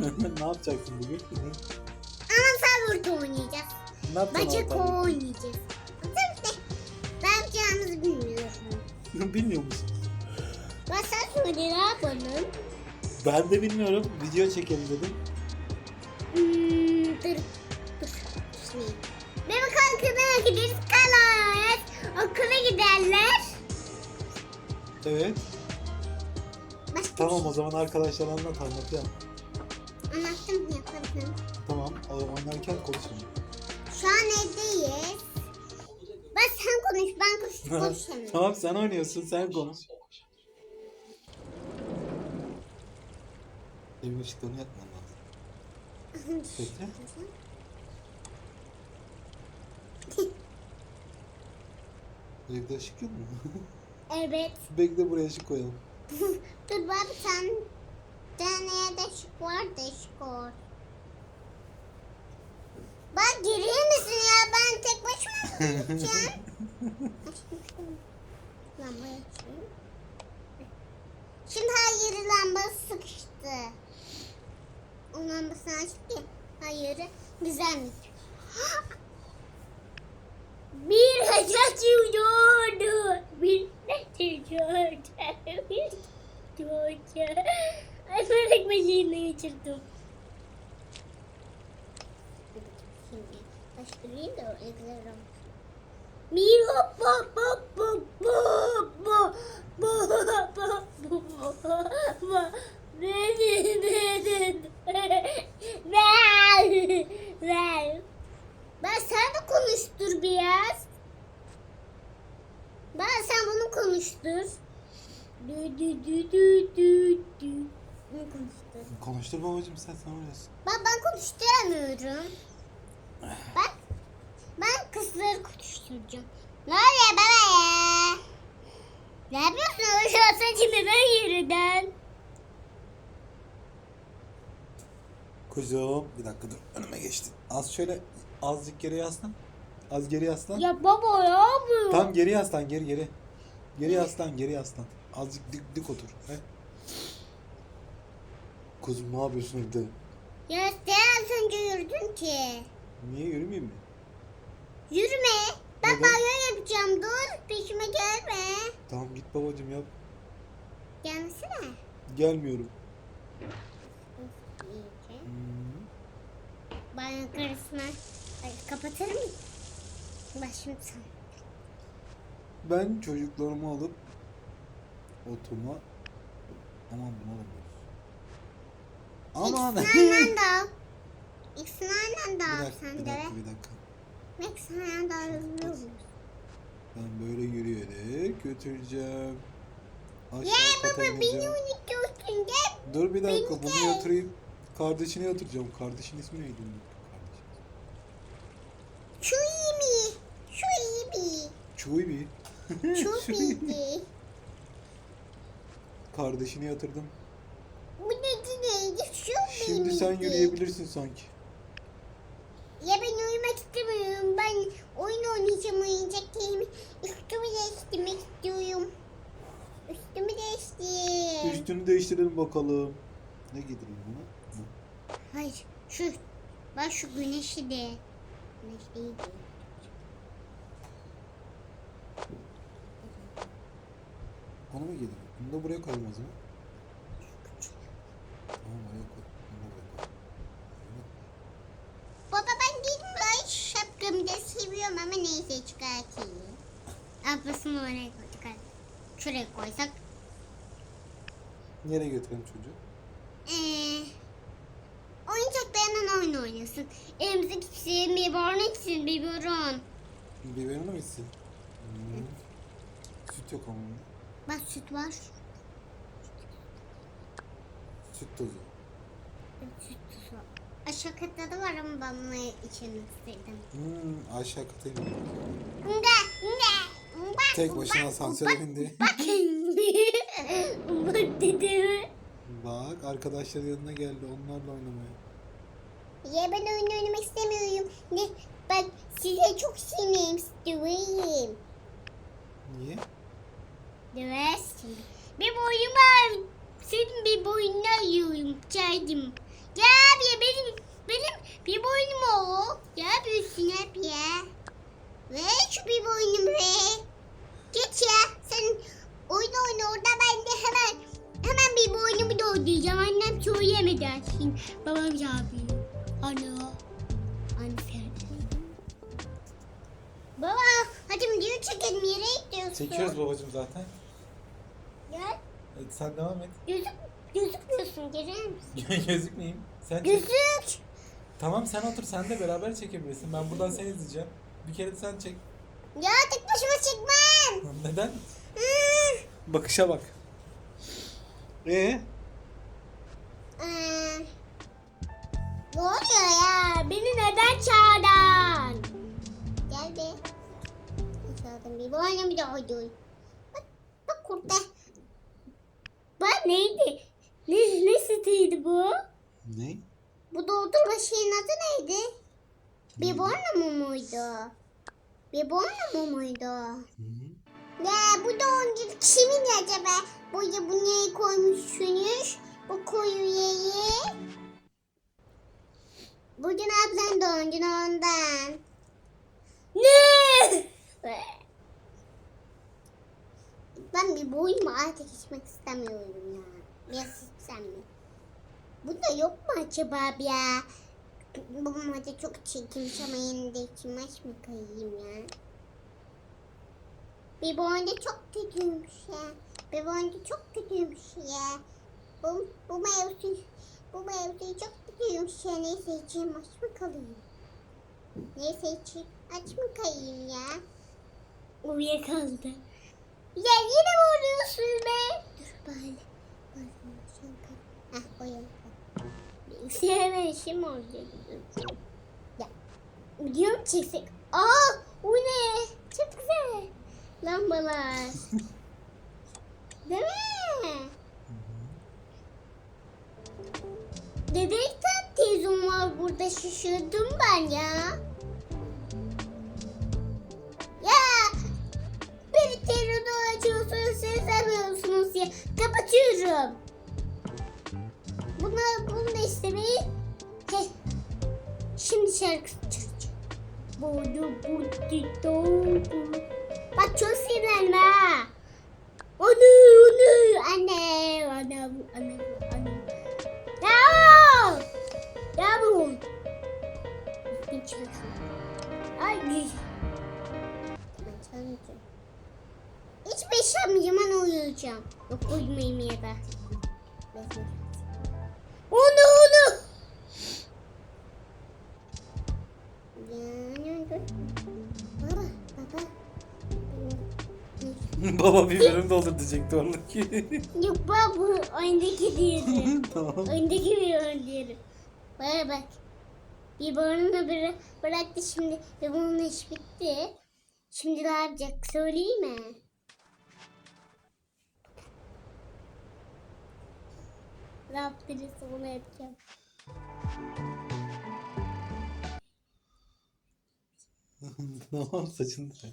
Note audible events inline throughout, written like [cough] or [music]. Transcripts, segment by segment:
ne yapacaksın bugün? Anahtar burada oynayacağız. Ne yapacaksın Bacak oynayacağız. Tabii de ben yapacağımızı bilmiyorum. [laughs] Bilmiyor musun? Ben sen söyle ne yapalım? Ben de bilmiyorum. Video çekelim dedim. Hmm, dur. Dur. Şimdi. Bebek okula gideriz kalırız. Okula giderler. Evet. Başka Tamam bir o zaman arkadaşlar anlat anlat ya. Anlattım yaparım. Tamam o oynarken konuşalım. Şu an evdeyiz. Ben sen konuş ben konuş [laughs] konuşamıyorum. tamam sen oynuyorsun sen konuş. Evin ışıklarını yakman lazım. [laughs] Bekle. [laughs] Evde ışık yok mu? evet. Bekle buraya ışık koyalım. Dur bak sen tane de şık var da şık var. Bak giriyor musun ya ben tek başıma mı gideceğim? [laughs] Açayım. Şimdi her yeri lamba sıkıştı. O lambasını açtık ya. Her yeri güzelmiş. [gasps] Bir hacat yiyordu. Bir ne yiyordu. [laughs] Bir yiyordu. Ay ben ekmeğini geçirdim. Şimdi başlayayım da eklerim. Hop hop hop Beni beni ver ver ben sen de konuştur biraz. Ben sen bunu konuştur. Dü dü dü dü dü dü. Bunu konuştur. Konuştur babacığım sen sen oynuyorsun. Ben ben konuşturamıyorum. Bak. Ben kızları konuşturacağım. Ne oluyor baba ya? Ne yapıyorsun? Aşağı saçımı ben yeriden. Kuzum bir dakika dur önüme geçtin. Az şöyle azıcık geri yaslan. Az geri yaslan. Ya baba ya bu. Tam geri yaslan geri geri. Geri yaslan geri yaslan. Azıcık dik dik otur. He? Kuzum ne yapıyorsun evde? Ya sen az önce yürüdün ki. Niye yürümeyeyim mi? Yürüme. Ben Neden? banyo yapacağım. Dur peşime gelme. Tamam git babacığım yap. Gelmesene. Gelmiyorum. İyice. Hmm. Banyo karısına Ay, kapatır mı? Başım sen. Ben çocuklarımı alıp otuma aman bunu alamıyoruz. Aman. İkisinden [laughs] de al. İkisinden de al sen de. Bir dakika bir Ben böyle yürüyerek götüreceğim. Aşağı ya baba beni unutuyorsun gel. Dur bir dakika beni bunu yatırayım. Kardeşini yatıracağım. Kardeşin ismi neydi? Çuibi. Çuibi. Çuibi. Çuibi. Kardeşini yatırdım. Bu ne neydi? Şu Şimdi sen miydi? yürüyebilirsin sanki. Ya ben uyumak istemiyorum. Ben oyun oynayacağım oyuncak değilim. Üstümü değiştirmek istiyorum. Üstümü değiştir. Üstünü değiştirelim bakalım. Ne giydireyim buna? Hayır şu. Bak şu güneşi de. Güneş değildi. Onu mu giydireyim? Bunu da buraya koyalım o zaman. Tamam oraya koy. Bunu da buraya koy. Baba ben bilmiyorum. Şapkamı da seviyorum ama neyse çıkartayım. Ablasını oraya koy. Çıkart. Şuraya koysak. Nereye götürelim çocuğu? Ee, oyuncaklarından oyun oynasın. Evimize gitsin. Biberon içsin. Biberon. Biberon'a mı içsin? Hmm. Süt yok ama. Bak süt var. Süt tozu. Süt tuzu. Aşağı katta da var ama ben bunu içmek istedim. Hmm, aşağı bak, Tek başına bak, asansöre bak, bindi. Bak. bak dedim. Bak arkadaşlar yanına geldi onlarla oynamaya. Ya ben oyun oynamak istemiyorum. Ne? Ben size çok sevmeyeyim istiyorum. Niye? Şimdi. Bir boyum var. Senin bir boyunu arıyorum. Çaydım. Gel ya benim benim bir boynum o. Ya büyüsün hep ya. Ve şu bir boynum be. Geç ya. Sen oyna oyna orada ben de hemen hemen bir boynumu dolduracağım. Annem yemedi açsın. Babam yapıyor. Ana. Anne. Baba hadi video çekelim yere gidiyorsun. Çekiyoruz babacığım zaten. Gel. Evet, sen devam et. Gözük, gözükmüyorsun gelir misin? [laughs] Gözükmeyeyim. Sen çek. Gözük. Tamam sen otur sen de beraber çekebilirsin. Ben buradan seni izleyeceğim. Bir kere de sen çek. Ya tek başıma çekmem. Neden? Hmm. Bakışa bak. Ee? Ee, ne oluyor ya? Beni neden çağırdın? Gel be. Çağırdım bir boynu bir de oydu. Bak, bak kurda. Neydi? Ne, ne sütüydü bu? Ne? Bu doldurma şeyin adı neydi? Bir borna mu muydu? Bir borna mu muydu? Ya bu doğumcu kimin acaba? Buraya bu neyi koymuşsunuz? Bu koyu yeyi. Bugün ablan doğum günü ondan. Ne? Ben bir boyumu artık içmek istemiyorum ya. Biraz içsem mi? Bunda yok mu acaba ya? Babam hadi çok çekilmiş ama yine de mi kayayım ya? Bir boyunda çok kötüymüş ya. Bir boyunda çok kötüymüş ya. Bu, bu mevsim, bu mevsim çok kötüymüş ya. Neyse içeyim aç mı kalayım? Neyse içeyim aç mı kayayım ya? Uyuyakaldı. Ya yine mi oluyorsun be? Dur bari. Hah uyanık. Hemen işim olacak. Ya. Diyorum çiksek. Aa o ne? Çok güzel. Lambalar. Değil mi? Dedekten teyzem var burada şaşırdım ben. Ya ya. Kapatıyorum. Bunu, bunu da istemeyi. Heh. Şimdi şarkı çalacağım. Bodu budu doğdu. Bak çok sinirlenme. Onu onu anne [laughs] Baba bir bölüm doldur diyecekti oradaki. [laughs] Yok baba bu oyundaki diyelim. [laughs] tamam. oyundaki bir oyun diyelim. Bana bak. Bir burnunu bıra bıraktı şimdi ve bunun iş bitti. Şimdi ne yapacak söyleyeyim mi? Ne yaptırırsa onu yapacağım. tamam saçını da.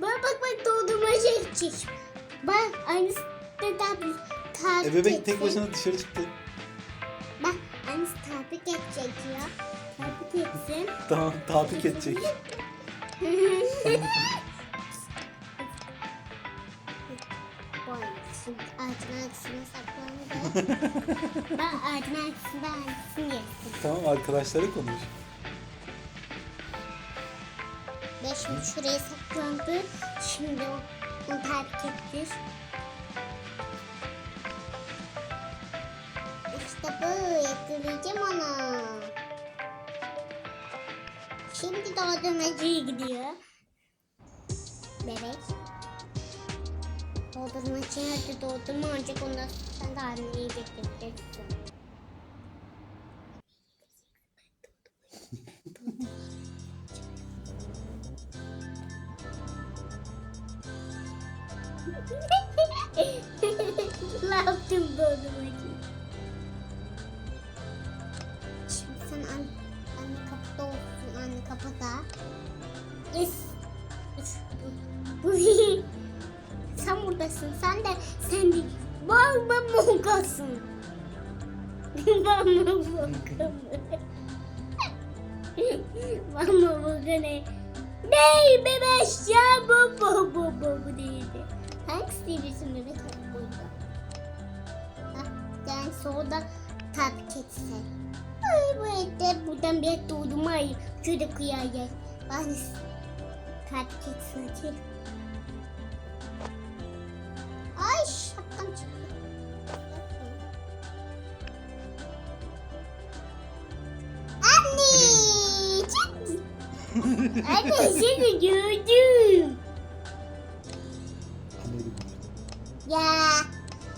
Bak doldurma şey çek. Bak aynısı tabi takip E bebek tek başına dışarı çıktı. Bak aynısı takip edecek ya. Takip etsin. Tamam tabik edecek. [laughs] Vay, şimdi ağacın arkasına saklandı. ben ağacın arkasında hangisini yesin? tamam arkadaşlara konuş. Ve şimdi şuraya saklandı. Şimdi o- takip ettir. İşte bu yakalayacağım onu. Şimdi dondurmacıya gidiyor. Bebek. Dondurmacıya hadi dondurma olacak ondan sonra de anneye getireceksin. Buradasın. Sen de sen de var mı mongasın? Mama boku mu? Mama boku ne? Ney bebeş ya bu bu bu bu bu değildi. Hangisi diyorsun bebek buydu. Yani solda tatlı keçse. Ay bu ette buradan bir et doğdum ay. Şöyle kıyayım. Ben tatlı keçse Anne seni gördüm. Ya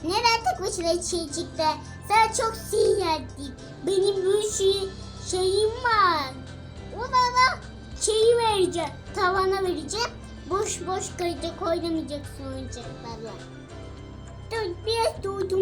neden tek başına çıktı? Sen çok sinirlendik. Benim bir şey, şeyim var. Ona da şeyi vereceğim. Tavana vereceğim. Boş boş kayacak oynamayacaksın oyuncaklarla. Dur biraz durdurmayayım.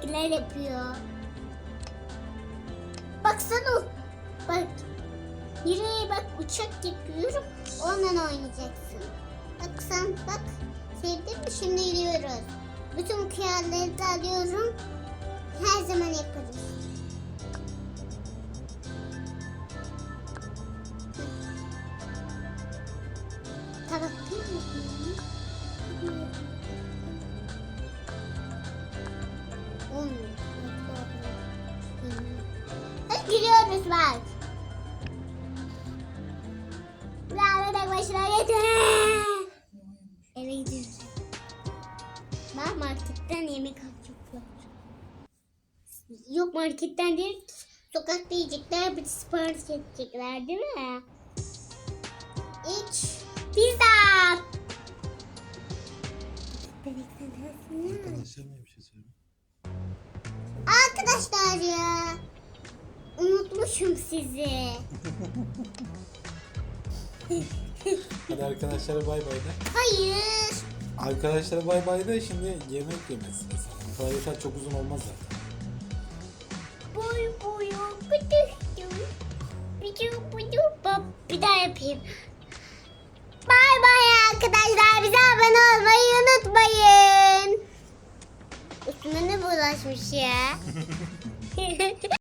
Şekiller yapıyor. Baksana. Bak. Nereye bak uçak yapıyorum. Ondan oynayacaksın. Bak sen bak. Sevdin mi? Şimdi yürüyoruz. Bütün kıyafetleri alıyorum. Her zaman yaparız. Yok marketten değil. Sokakta yiyecekler bir sipariş edecekler değil mi? İç. Pizza. Arkadaşlar bir şey ya. Unutmuşum sizi. Hadi arkadaşlara bay bay de. Hayır. Arkadaşlara bay bay de şimdi yemek yemesi. Tuvaletler çok uzun olmaz zaten. Boy boyu. Bir daha yapayım. Bay bay arkadaşlar. Bize abone olmayı unutmayın. Üstüne ne bulaşmış ya? [laughs]